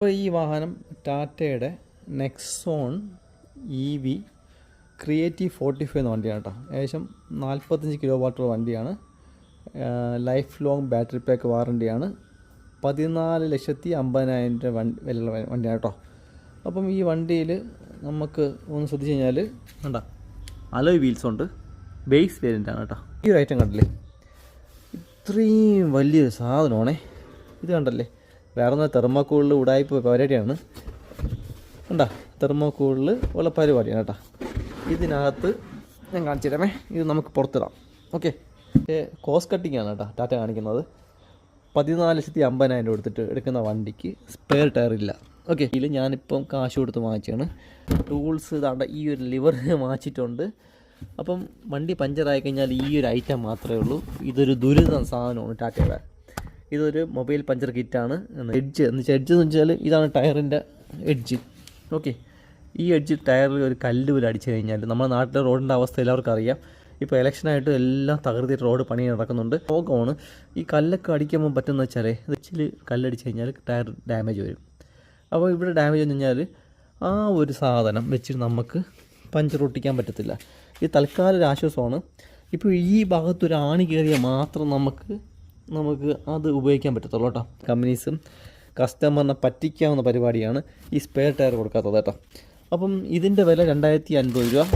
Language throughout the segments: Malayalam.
അപ്പോൾ ഈ വാഹനം ടാറ്റയുടെ Nexon E V creative forty five എന്ന വണ്ടിയാണ് കേട്ടോ. ഏകദേശം നാൽപ്പത്തഞ്ച് കിലോ വാട്ടർ വണ്ടിയാണ് ലൈഫ് ലോങ് ബാറ്ററി പാക്ക് വാറണ്ടിയാണ്. പതിനാല് ലക്ഷത്തി അമ്പതിനായിരം രൂപ വണ്ടി വിലയുള്ള വണ്ടിയാണ് കേട്ടോ. അപ്പം ഈ വണ്ടിയിൽ നമുക്ക് ഒന്ന് ശ്രദ്ധിച്ച് കഴിഞ്ഞാൽ കണ്ട അലോയ് വീൽസ് ഉണ്ട്. ബേസ് വേരിയന്റ് ആണ് കേട്ടോ. ഈ ഒരു ഐറ്റം കണ്ടില്ലേ? ഇത്രയും വലിയൊരു സാധനമാണേ. ഇത് കണ്ടല്ലേ? വേറെ ഒന്ന് തെർമോക്കോളിൽ ഉടായ്പ പരിപാടിയാണ്. കണ്ടാ തെർമോക്കോളിൽ ഉള്ള പരിപാടിയാണ് കേട്ടോ. ഇതിനകത്ത് ഞാൻ കാണിച്ചു തരാമേ ഇത് നമുക്ക് പുറത്തിടാം. ഓക്കെ. കോസ്റ്റ് കട്ടിംഗ് ആണ് കേട്ടോ ടാറ്റ കാണിക്കുന്നത്. പതിനാല് ലക്ഷത്തി അമ്പതിനായിരം രൂപ എടുത്തിട്ട് എടുക്കുന്ന വണ്ടിക്ക് സ്പെയർ ടയർ ഇല്ല. ഓക്കെ. ഇതിൽ ഞാനിപ്പം കാശ് കൊടുത്ത് വാങ്ങിച്ചാണ് ടൂൾസ് ഇതാണ്ട ഈ ഒരു ലിവർ വാങ്ങിച്ചിട്ടുണ്ട് അപ്പം വണ്ടി പഞ്ചറായി കഴിഞ്ഞാൽ ഈ ഒരു ഐറ്റം മാത്രമേ ഉള്ളൂ. ഇതൊരു ദുരിത സാധനമാണ് ടാറ്റയുടെ. ഇതൊരു മൊബൈൽ പഞ്ചർ കിറ്റാണ് എഡ്ജ് എന്ന് വെച്ചാൽ എഡ്ജ് എന്ന് വെച്ചാൽ ഇതാണ് ടയറിന്റെ എഡ്ജ്. ഓക്കെ. ഈ എഡ്ജ് ടയറിൽ ഒരു കല്ല് പോലെ അടിച്ചു കഴിഞ്ഞാൽ നമ്മുടെ നാട്ടിലെ റോഡിന്റെ അവസ്ഥ എല്ലാവർക്കും അറിയാം ഇപ്പോൾ ഇലക്ഷനായിട്ട് എല്ലാം തകർത്തിട്ട് റോഡ് പണി നടക്കുന്നുണ്ട്. രോഗമാണ് ഈ കല്ലൊക്കെ അടിക്കുമ്പോൾ പറ്റുന്ന വെച്ചാൽ ഇച്ചിരി കല്ലടിച്ച് കഴിഞ്ഞാൽ ടയർ ഡാമേജ് വരും. അപ്പോൾ ഇവിടെ ഡാമേജ് വന്നു കഴിഞ്ഞാൽ ആ ഒരു സാധനം വെച്ചിട്ട് നമുക്ക് പഞ്ചർ ഒട്ടിക്കാൻ പറ്റത്തില്ല. ഇത് തൽക്കാല ഒരു ആശ്വാസമാണ്. ഇപ്പോൾ ഈ ഭാഗത്തൊരു ആണി കയറിയാൽ മാത്രം നമുക്ക് നമുക്ക് അത് ഉപയോഗിക്കാൻ പറ്റത്തുള്ളൂ കേട്ടോ. കമ്പനീസും കസ്റ്റമറിനെ പറ്റിക്കാവുന്ന പരിപാടിയാണ് ഈ സ്പെയർ ടയർ കൊടുക്കാത്തത് കേട്ടോ. അപ്പം ഇതിന്റെ വില രണ്ടായിരത്തി അൻപത് രൂപ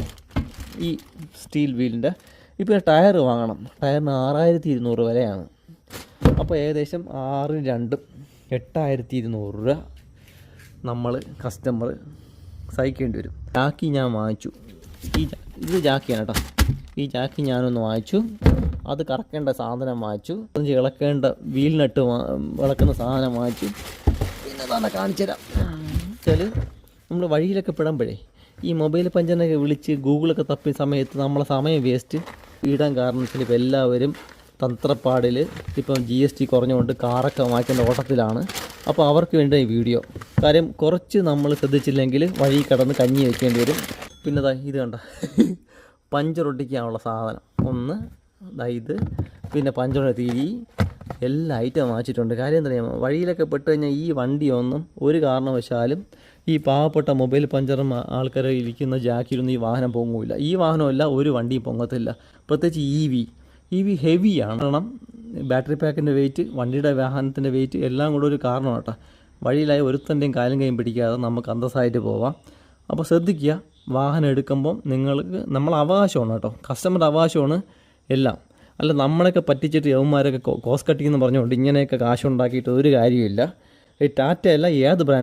ഈ സ്റ്റീൽ വീലിന്റെ ഇപ്പോൾ ടയർ വാങ്ങണം. ടയറിന് ആറായിരത്തി ഇരുന്നൂറ് വിലയാണ്. അപ്പോൾ ഏകദേശം ആറ് രണ്ടും എട്ടായിരത്തി ഇരുന്നൂറ് രൂപ നമ്മൾ കസ്റ്റമർ സഹിക്കേണ്ടി വരും. ജാക്കി ഞാൻ വാങ്ങിച്ചു. ഈ ഇത് ജാക്കിയാണ് കേട്ടോ. ഈ ജാക്ക് ഞാനൊന്ന് വായിച്ചു. അത് കറക്കേണ്ട സാധനം വായിച്ചു. അത് ഇളക്കേണ്ട വീൽ നട്ട് ഇളക്കുന്ന സാധനം വായിച്ചു. പിന്നെ തന്നെ കാണിച്ചു തരാം. വെച്ചാൽ നമ്മൾ വഴിയിലൊക്കെ പെടുമ്പോഴേ ഈ മൊബൈൽ പഞ്ചനൊക്കെ വിളിച്ച് ഗൂഗിളൊക്കെ തപ്പിയ സമയത്ത് നമ്മളെ സമയം വേസ്റ്റ്. ഇടാൻ കാരണം വെച്ചാൽ ഇപ്പോൾ എല്ലാവരും തന്ത്രപ്പാടിൽ ഇപ്പം ജി എസ് ടി കുറഞ്ഞുകൊണ്ട് കാറൊക്കെ വാങ്ങിക്കേണ്ട ഓട്ടത്തിലാണ്. അപ്പോൾ അവർക്ക് വേണ്ട ഈ വീഡിയോ. കാര്യം കുറച്ച് നമ്മൾ ശ്രദ്ധിച്ചില്ലെങ്കിൽ വഴി കടന്ന് കഞ്ഞി വെക്കേണ്ടി വരും. പിന്നെ ഇത് കണ്ട? പഞ്ചറൊട്ടിക്കാനുള്ള സാധനം. ഒന്ന് ഇത് പിന്നെ പഞ്ചറ തിരി എല്ലാ ഐറ്റം വാങ്ങിച്ചിട്ടുണ്ട്. കാര്യം എന്താ പറയുക വഴിയിലൊക്കെ പെട്ട് കഴിഞ്ഞാൽ ഈ വണ്ടിയൊന്നും ഒരു കാരണവശാലും ഈ പാവപ്പെട്ട മൊബൈൽ പഞ്ചറും ആൾക്കാർ ഇരിക്കുന്ന ജാക്കിലൊന്നും ഈ വാഹനം പൊങ്ങില്ല ഈ വാഹനമല്ല ഒരു വണ്ടിയും പൊങ്ങത്തില്ല. പ്രത്യേകിച്ച് ഇ വി ഇ വി ഹെവിയാണ് കാരണം ബാറ്ററി പാക്കിന്റെ വെയിറ്റ് വണ്ടിയുടെ വാഹനത്തിന്റെ വെയിറ്റ് എല്ലാം കൂടെ ഒരു കാരണമാണ് കേട്ടോ വഴിയിലായി ഒരുത്തന്റെയും കാലും കൈയും പിടിക്കാതെ നമുക്ക് അന്തസ്സായിട്ട് പോവാം. അപ്പോൾ ശ്രദ്ധിക്കുക വാഹനം എടുക്കുമ്പം നിങ്ങൾക്ക് നമ്മൾ അവകാശമാണ് കേട്ടോ. കസ്റ്റമറുടെ അവകാശമാണ് എല്ലാം. അല്ല നമ്മളൊക്കെ പറ്റിച്ചിട്ട് യവന്മാരൊക്കെ കോസ് കട്ടിങ് എന്ന് പറഞ്ഞുകൊണ്ട് ഇങ്ങനെയൊക്കെ കാശുണ്ടാക്കിയിട്ട് ഒരു കാര്യമില്ല ഈ ടാറ്റയല്ല ഏത് ബ്രാൻഡ്